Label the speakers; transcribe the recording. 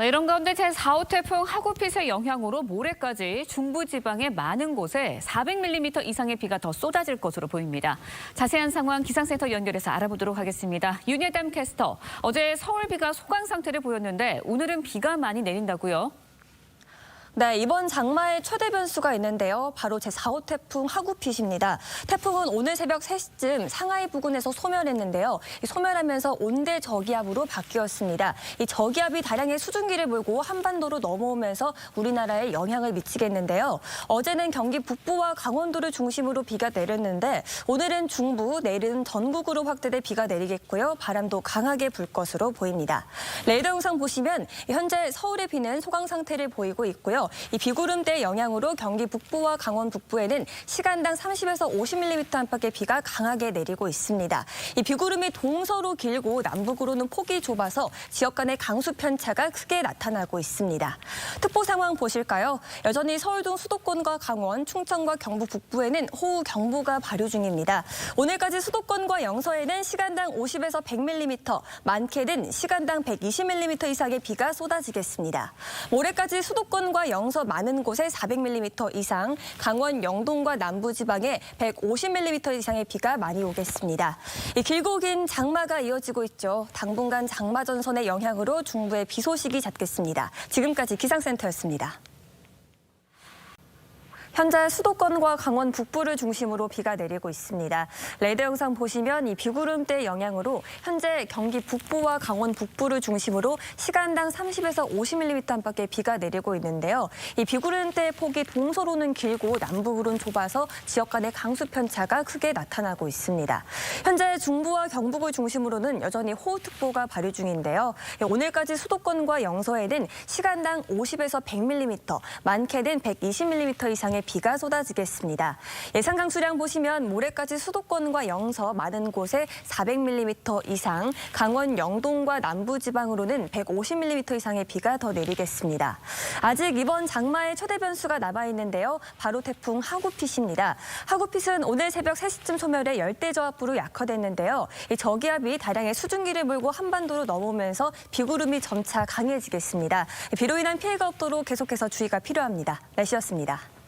Speaker 1: 네, 이런 가운데 제4호 태풍 하구핏의 영향으로 모레까지 중부지방의 많은 곳에 400mm 이상의 비가 더 쏟아질 것으로 보입니다. 자세한 상황 기상센터 연결해서 알아보도록 하겠습니다. 윤여담 캐스터, 어제 서울 비가 소강 상태를 보였는데 오늘은 비가 많이 내린다고요?
Speaker 2: 네, 이번 장마의 최대 변수가 있는데요. 바로 제4호 태풍 하구핏입니다. 태풍은 오늘 새벽 3시쯤 상하이 부근에서 소멸했는데요. 이 소멸하면서 온대 저기압으로 바뀌었습니다. 이 저기압이 다량의 수증기를 몰고 한반도로 넘어오면서 우리나라에 영향을 미치겠는데요. 어제는 경기 북부와 강원도를 중심으로 비가 내렸는데 오늘은 중부, 내일은 전국으로 확대돼 비가 내리겠고요. 바람도 강하게 불 것으로 보입니다. 레이더 영상 보시면 현재 서울의 비는 소강 상태를 보이고 있고요. 이 비구름대 영향으로 경기 북부와 강원 북부에는 시간당 30에서 50mm 안팎의 비가 강하게 내리고 있습니다. 이 비구름이 동서로 길고 남북으로는 폭이 좁아서 지역 간의 강수 편차가 크게 나타나고 있습니다. 특보 상황 보실까요? 여전히 서울 등 수도권과 강원, 충청과 경북 북부에는 호우 경보가 발효 중입니다. 오늘까지 수도권과 영서에는 시간당 50에서 100mm, 많게는 시간당 120mm 이상의 비가 쏟아지겠습니다. 모레까지 수도권과 영서 많은 곳에 400mm 이상, 강원 영동과 남부 지방에 150mm 이상의 비가 많이 오겠습니다. 이 길고 긴 장마가 이어지고 있죠. 당분간 장마 전선의 영향으로 중부에 비 소식이 잦겠습니다. 지금까지 기상센터였습니다. 현재 수도권과 강원 북부를 중심으로 비가 내리고 있습니다. 레이더 영상 보시면 이 비구름대 영향으로 현재 경기 북부와 강원 북부를 중심으로 시간당 30에서 50mm 안팎의 비가 내리고 있는데요. 이 비구름대의 폭이 동서로는 길고 남북으로는 좁아서 지역 간의 강수 편차가 크게 나타나고 있습니다. 현재 중부와 경북을 중심으로는 여전히 호우특보가 발효 중인데요. 오늘까지 수도권과 영서에는 시간당 50에서 100mm, 많게는 120mm 이상의 비가 쏟아지겠습니다. 예상 강수량 보시면 모레까지 수도권과 영서 많은 곳에 400mm 이상, 강원 영동과 남부지방으로는 150mm 이상의 비가 더 내리겠습니다. 아직 이번 장마의 최대 변수가 남아 있는데요. 바로 태풍 하구핏입니다. 하구핏은 오늘 새벽 3시쯤 소멸해 열대저압부로 약화됐는데요. 이 저기압이 다량의 수증기를 몰고 한반도로 넘어오면서 비구름이 점차 강해지겠습니다. 비로 인한 피해가 없도록 계속해서 주의가 필요합니다. 날씨였습니다.